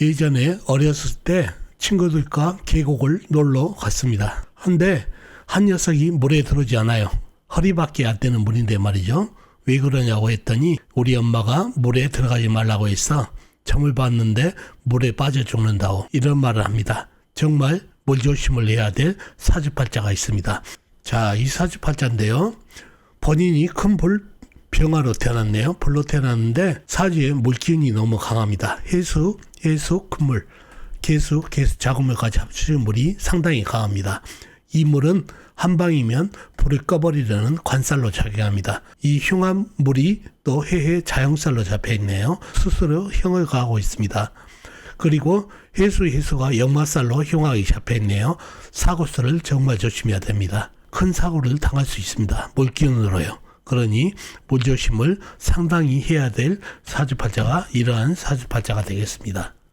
예전에 어렸을 때 친구들과 계곡을 놀러 갔습니다. 한데 한 녀석이 물에 들어오지 않아요. 허리밖에 안 되는 물인데 말이죠. 왜 그러냐고 했더니 우리 엄마가 물에 들어가지 말라고 해서 점을 봤는데 물에 빠져 죽는다고 이런 말을 합니다. 정말 물 조심을 해야 될 사주팔자가 있습니다. 자, 이 사주팔자인데요. 본인이 큰 불, 병화로 태어났네요. 불로 태어났는데 사주에 물기운이 너무 강합니다. 해수, 해수, 큰물, 개수, 개수, 작은물까지 합치는 물이 상당히 강합니다. 이 물은 한 방이면 불을 꺼버리려는 관살로 작용합니다. 이 흉한 물이 또 해해 자용살로 잡혀 있네요. 스스로 형을 가하고 있습니다. 그리고 해수 해수가 역마살로 흉하게 잡혀 있네요. 사고수를 정말 조심해야 됩니다. 큰 사고를 당할 수 있습니다. 물기운으로요. 그러니 물조심을 상당히 해야 될 사주팔자가 이러한 사주팔자가 되겠습니다.